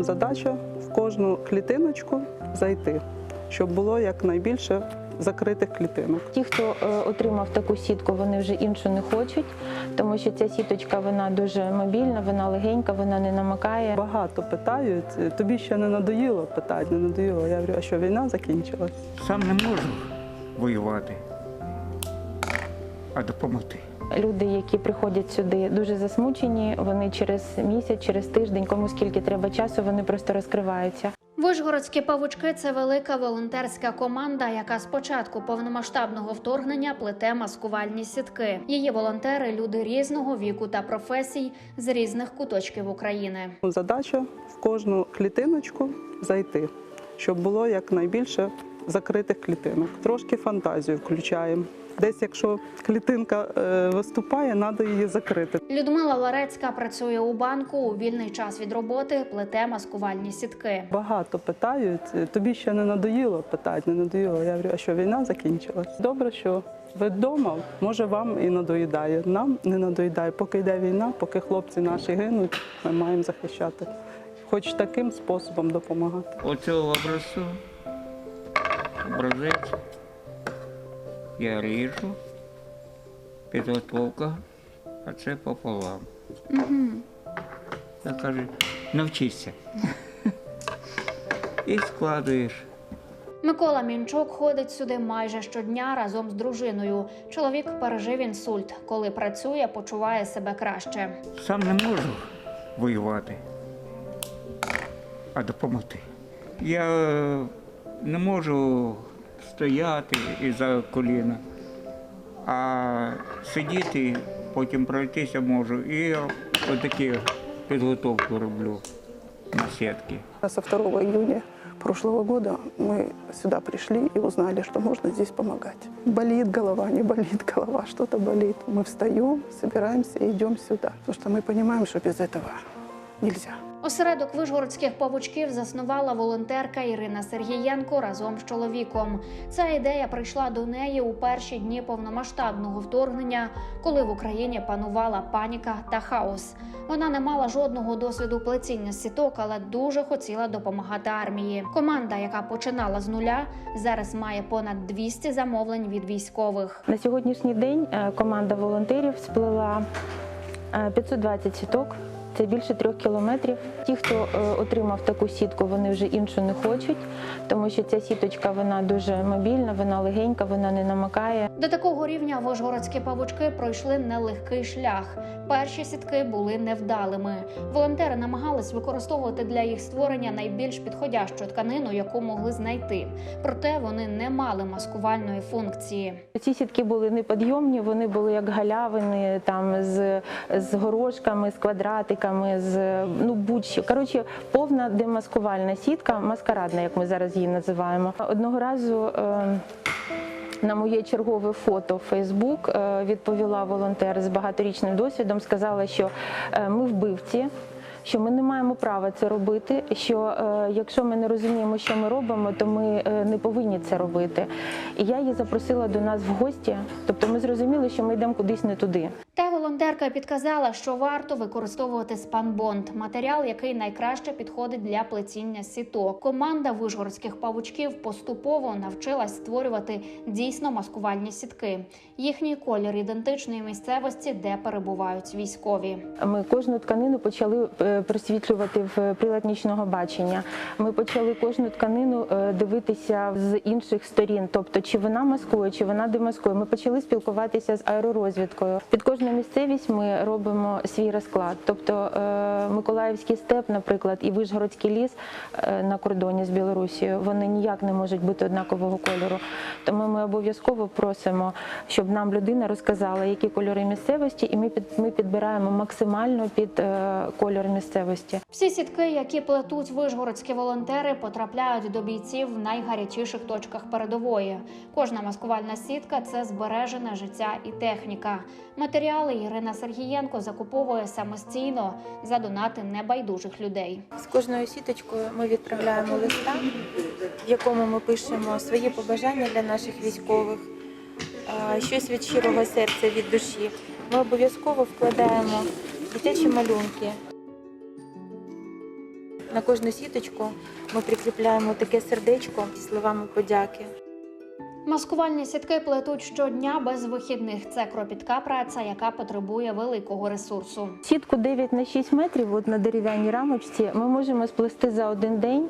Задача в кожну клітиночку зайти, щоб було якнайбільше закритих клітинок. Ті, хто е, отримав таку сітку, вони вже іншу не хочуть, тому що ця сіточка вона дуже мобільна, вона легенька, вона не намикає. Багато питають, тобі ще не надоїло питати, не надоїло. Я говорю, а що війна закінчилась? Сам не можу воювати, а допомогти. Люди, які приходять сюди, дуже засмучені. Вони через місяць, через тиждень, кому скільки треба часу, вони просто розкриваються. Вишгородські павучки це велика волонтерська команда, яка з початку повномасштабного вторгнення плете маскувальні сітки. Її волонтери люди різного віку та професій з різних куточків України. Задача в кожну клітиночку зайти, щоб було якнайбільше закритих клітинок. Трошки фантазію включаємо. Десь, якщо клітинка е, виступає, треба її закрити. Людмила Ларецька працює у банку у вільний час від роботи, плете маскувальні сітки. Багато питають, тобі ще не надоїло питати, не надоїло. Я говорю, а що війна закінчилась? Добре, що ви вдома, може вам і надоїдає. Нам не надоїдає. Поки йде війна, поки хлопці наші гинуть, ми маємо захищати. Хоч таким способом допомагати. Оцього образцу, образець, я ріжу, підготовка, а це пополам. Я кажу, навчися. І складуєш. Микола Мінчук ходить сюди майже щодня разом з дружиною. Чоловік пережив інсульт. Коли працює, почуває себе краще. Сам не можу воювати, а допомогти. Я е, не можу стояти із-за коліна, а сидіти, потім пройтися можу. І я отакі підготовку роблю на сітки. Со 2 июня прошлого года мы сюда пришли и узнали, что можно здесь помогать. Болит голова, не болит голова, что-то болит. Мы встаем, собираемся и идем сюда. Потому что мы понимаем, что без этого нельзя. Осередок вишгородських павучків заснувала волонтерка Ірина Сергієнко разом з чоловіком. Ця ідея прийшла до неї у перші дні повномасштабного вторгнення, коли в Україні панувала паніка та хаос. Вона не мала жодного досвіду плетіння сіток, але дуже хотіла допомагати армії. Команда, яка починала з нуля, зараз має понад 200 замовлень від військових. На сьогоднішній день е, команда волонтерів сплела е, 520 сіток. Це більше трьох кілометрів. Ті, хто е, отримав таку сітку, вони вже іншу не хочуть, тому що ця сіточка вона дуже мобільна, вона легенька, вона не намикає. До такого рівня вишгородські павучки пройшли нелегкий шлях. Перші сітки були невдалими. Волонтери намагались використовувати для їх створення найбільш підходящу тканину, яку могли знайти. Проте вони не мали маскувальної функції. Ці сітки були неподйомні, вони були як галявини, там з, з горошками, з квадратиками, з ну будь-що. Коротше, повна демаскувальна сітка, маскарадна, як ми зараз її називаємо. Одного разу. Е, на моє чергове фото в Фейсбук відповіла волонтер з багаторічним досвідом. Сказала, що е, ми вбивці, що ми не маємо права це робити. Що е, якщо ми не розуміємо, що ми робимо, то ми е, не повинні це робити. І я її запросила до нас в гості. Тобто ми зрозуміли, що ми йдемо кудись не туди. Волонтерка підказала, що варто використовувати спанбонд – матеріал, який найкраще підходить для плетіння сіток. Команда вишгородських павучків поступово навчилась створювати дійсно маскувальні сітки. Їхній колір ідентичний місцевості, де перебувають військові. Ми кожну тканину почали е, просвітлювати в прилад нічного бачення. Ми почали кожну тканину е, дивитися з інших сторін, тобто чи вона маскує, чи вона демаскує. Ми почали спілкуватися з аеророзвідкою. Під кожну місцевість ми робимо свій розклад. Тобто е, Миколаївський степ, наприклад, і Вишгородський ліс е, на кордоні з Білорусією, вони ніяк не можуть бути однакового кольору. Тому ми обов'язково просимо, щоб нам людина розказала, які кольори місцевості, і ми під ми підбираємо максимально під е, кольор місцевості. Всі сітки, які плетуть вишгородські волонтери, потрапляють до бійців в найгарячіших точках передової. Кожна маскувальна сітка це збережене життя і техніка. Матеріали Ірина Сергієнко закуповує самостійно за донати небайдужих людей. З кожною сіточкою ми відправляємо листа, в якому ми пишемо свої побажання для наших військових, щось від щирого серця, від душі. Ми обов'язково вкладаємо дитячі малюнки. На кожну сіточку ми прикріпляємо таке сердечко зі словами подяки. Маскувальні сітки плетуть щодня без вихідних. Це кропітка праця, яка потребує великого ресурсу. Сітку 9 на 6 метрів от на дерев'яній рамочці ми можемо сплести за один день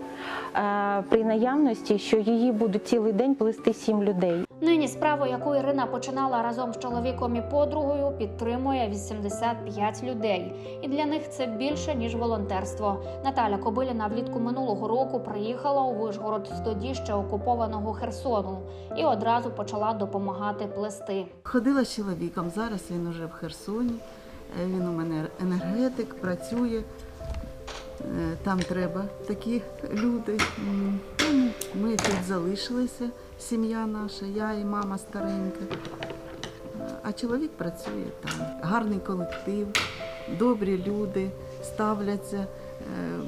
е, при наявності, що її будуть цілий день плести 7 людей. Нині справу, яку Ірина починала разом з чоловіком і подругою, підтримує 85 людей. І для них це більше ніж волонтерство. Наталя Кобиліна влітку минулого року приїхала у Вишгород з тоді ще окупованого Херсону і одразу почала допомагати плести. Ходила з чоловіком, зараз він уже в Херсоні. Е, Він у мене енергетик, працює. Е, Там треба такі люди. Тому ми тут залишилися, сім'я наша, я і мама старенька. А чоловік працює там. Гарний колектив, добрі люди, ставляться е,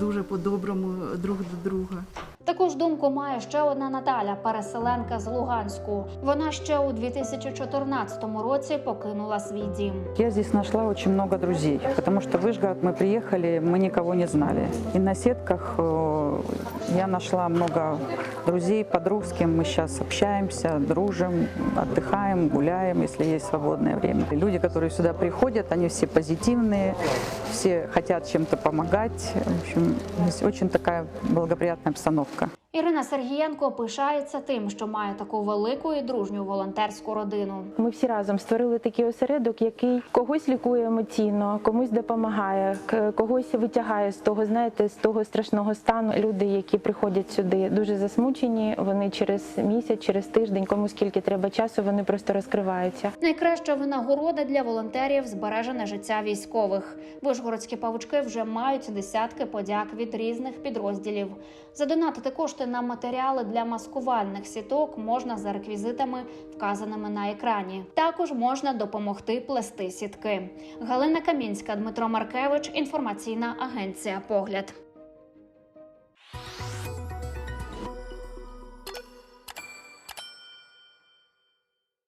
дуже по-доброму друг до друга. Таку ж думку має ще одна Наталя, переселенка з Луганську. Вона ще у 2014 році покинула свій дім. Я здесь нашла очень много друзей, потому что в Вышгород мы приехали, мы никого не знали. И на сетках э, я нашла много друзей, подруг, с кем мы сейчас общаемся, дружим, отдыхаем, гуляем, если есть свободное время. И люди, которые сюда приходят, они все позитивные, все хотят чем-то помогать. В общем, здесь очень такая благоприятная обстановка. Ірина Сергієнко пишається тим, що має таку велику і дружню волонтерську родину. Ми всі разом створили такий осередок, який когось лікує емоційно, комусь допомагає, когось витягає з того, знаєте, з того страшного стану. Люди, які приходять сюди, дуже засмучені. Вони через місяць, через тиждень, кому скільки треба часу, вони просто розкриваються. Найкраща винагорода для волонтерів збережене життя військових. Вишгородські павучки вже мають десятки подяк від різних підрозділів. Задонатити кошти на матеріали для маскувальних сіток можна за реквізитами, вказаними на екрані. Також можна допомогти плести сітки. Галина Камінська, Дмитро Маркевич. Інформаційна агенція Погляд.